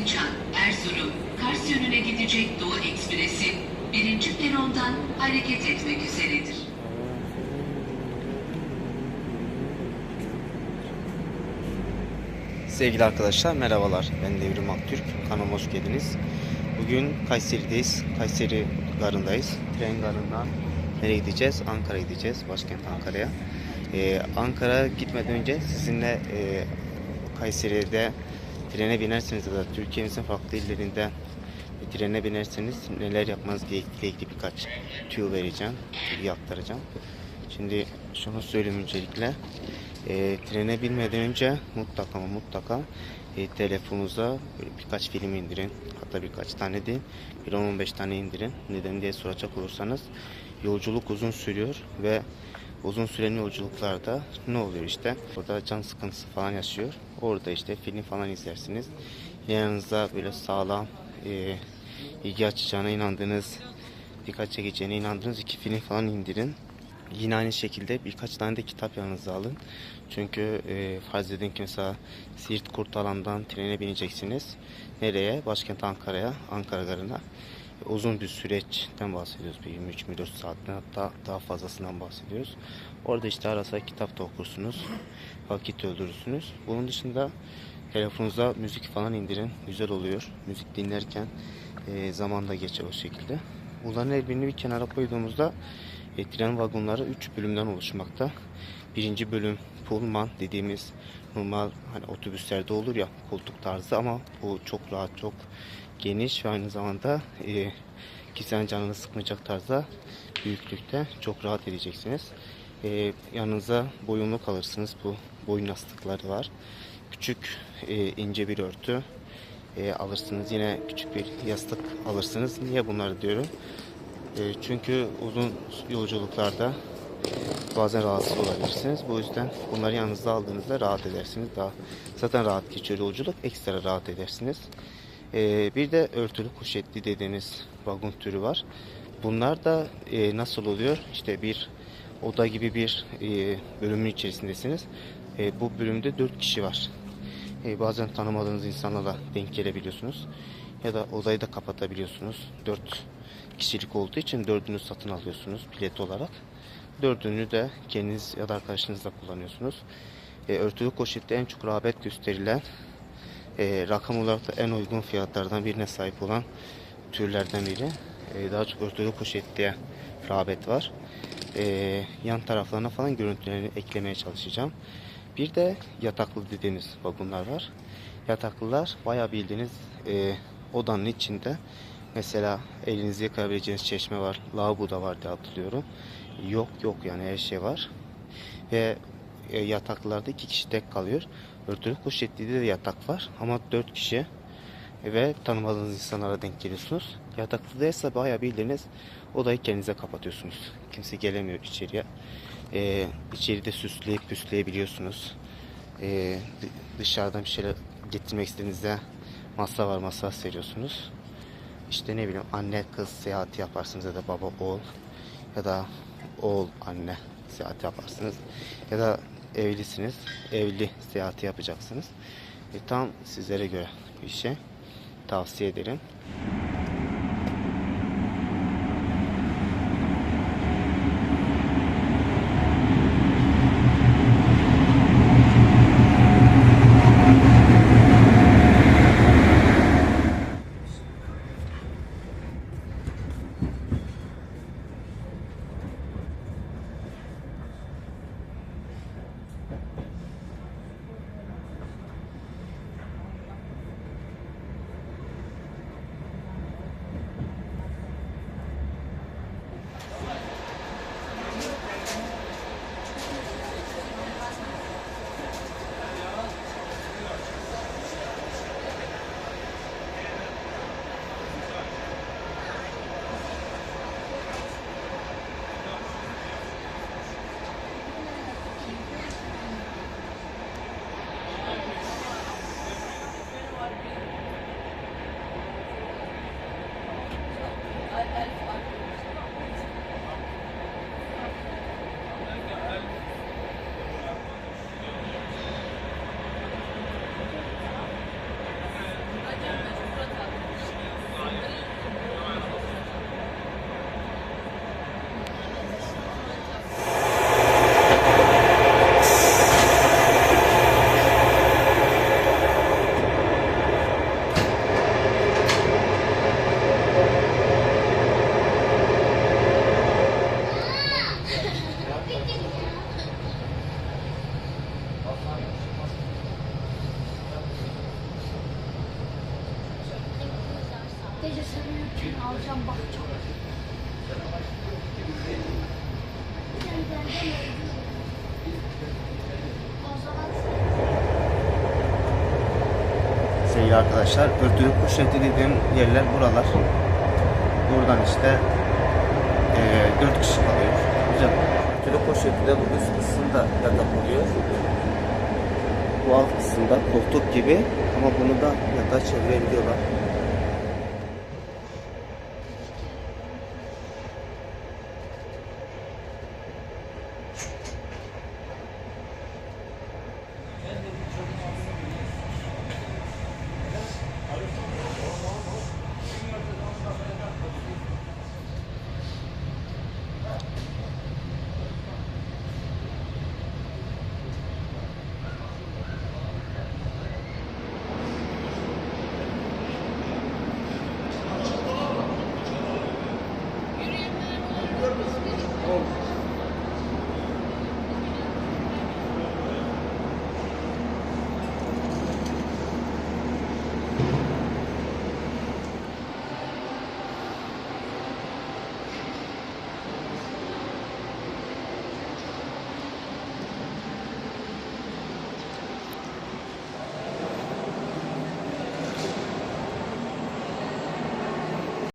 Sincan, Erzurum, Kars yönüne gidecek Doğu Ekspresi birinci perondan hareket etmek üzeredir. Sevgili arkadaşlar merhabalar. Ben Devrim Aktürk. Kanalıma hoş geldiniz. Bugün Kayseri'deyiz. Kayseri garındayız. Tren garından nereye gideceğiz? Ankara'ya gideceğiz. Başkent Ankara'ya. Ee, Ankara gitmeden önce sizinle e, Kayseri'de trene binerseniz ya da Türkiye'mizin farklı illerinde trene binerseniz neler yapmanız gerektiğiyle ilgili birkaç tüyo vereceğim. Bilgi aktaracağım. Şimdi şunu söyleyeyim öncelikle. E, trene binmeden önce mutlaka ama mutlaka e, telefonunuza birkaç film indirin. Hatta birkaç tane değil. Bir 10-15 tane indirin. Neden diye soracak olursanız yolculuk uzun sürüyor ve uzun süren yolculuklarda ne oluyor işte? Orada can sıkıntısı falan yaşıyor. Orada işte film falan izlersiniz. Yanınızda böyle sağlam e, ilgi açacağına inandığınız dikkat çekeceğine inandığınız iki film falan indirin. Yine aynı şekilde birkaç tane de kitap yanınıza alın. Çünkü e, farz edin ki mesela Siirt Kurtalan'dan trene bineceksiniz. Nereye? Başkent Ankara'ya, Ankara garına. Uzun bir süreçten bahsediyoruz. Bir 23-24 saatten hatta daha fazlasından bahsediyoruz. Orada işte ara sıra kitap da okursunuz. Vakit öldürürsünüz. Bunun dışında telefonunuza müzik falan indirin. Güzel oluyor. Müzik dinlerken e, zaman da geçer o şekilde. Bunların her birini bir kenara koyduğumuzda e, tren vagonları 3 bölümden oluşmakta. Birinci bölüm Pullman dediğimiz normal hani otobüslerde olur ya koltuk tarzı ama bu çok rahat çok geniş ve aynı zamanda e, kişinin canını sıkmayacak tarzda büyüklükte çok rahat edeceksiniz. E, yanınıza boyunluk alırsınız. Bu boyun yastıkları var. Küçük e, ince bir örtü e, alırsınız. Yine küçük bir yastık alırsınız. Niye bunları diyorum? E, çünkü uzun yolculuklarda bazen rahatsız olabilirsiniz. Bu yüzden bunları yanınızda aldığınızda rahat edersiniz. Daha zaten rahat geçiyor yolculuk. Ekstra rahat edersiniz. E, bir de örtülü kuşetli dediğiniz vagon türü var. Bunlar da e, nasıl oluyor? İşte bir oda gibi bir e, bölümün içerisindesiniz. E, bu bölümde 4 kişi var. E, bazen tanımadığınız insanlarla denk gelebiliyorsunuz. Ya da odayı da kapatabiliyorsunuz. 4 kişilik olduğu için dördünü satın alıyorsunuz bilet olarak. Dördünü de kendiniz ya da arkadaşınızla kullanıyorsunuz. E, örtülü poşette en çok rağbet gösterilen e, rakam olarak da en uygun fiyatlardan birine sahip olan türlerden biri. E, daha çok örtülü poşet diye rağbet var. E, yan taraflarına falan görüntülerini eklemeye çalışacağım. Bir de yataklı dediğimiz vagonlar var. Yataklılar bayağı bildiğiniz e, odanın içinde mesela elinizi yıkayabileceğiniz çeşme var. Lavabo da var diye hatırlıyorum. Yok yok yani her şey var. Ve e, yataklarda iki kişi tek kalıyor. Örtülü poşetli de yatak var ama dört kişi ve tanımadığınız insanlara denk geliyorsunuz. Yataklıda ise bayağı bildiğiniz odayı kendinize kapatıyorsunuz. Kimse gelemiyor içeriye. Ee, içeride süsleyip püsleyebiliyorsunuz. Ee, dı- dışarıdan bir şeyler getirmek istediğinizde masa var masa seriyorsunuz. İşte ne bileyim anne kız seyahati yaparsınız ya da baba oğul ya da oğul anne seyahati yaparsınız ya da evlisiniz evli seyahati yapacaksınız. E, tam sizlere göre bir şey tavsiye ederim. Arkadaşlar, örtülü poşeti dediğim yerler buralar. Buradan işte eee 4 kişi kalıyor. Güzel. Örtülü poşeti de bu üst kısımda yatak oluyor. Bu alt kısımda koltuk gibi ama bunu da yatağa çevirebiliyorlar.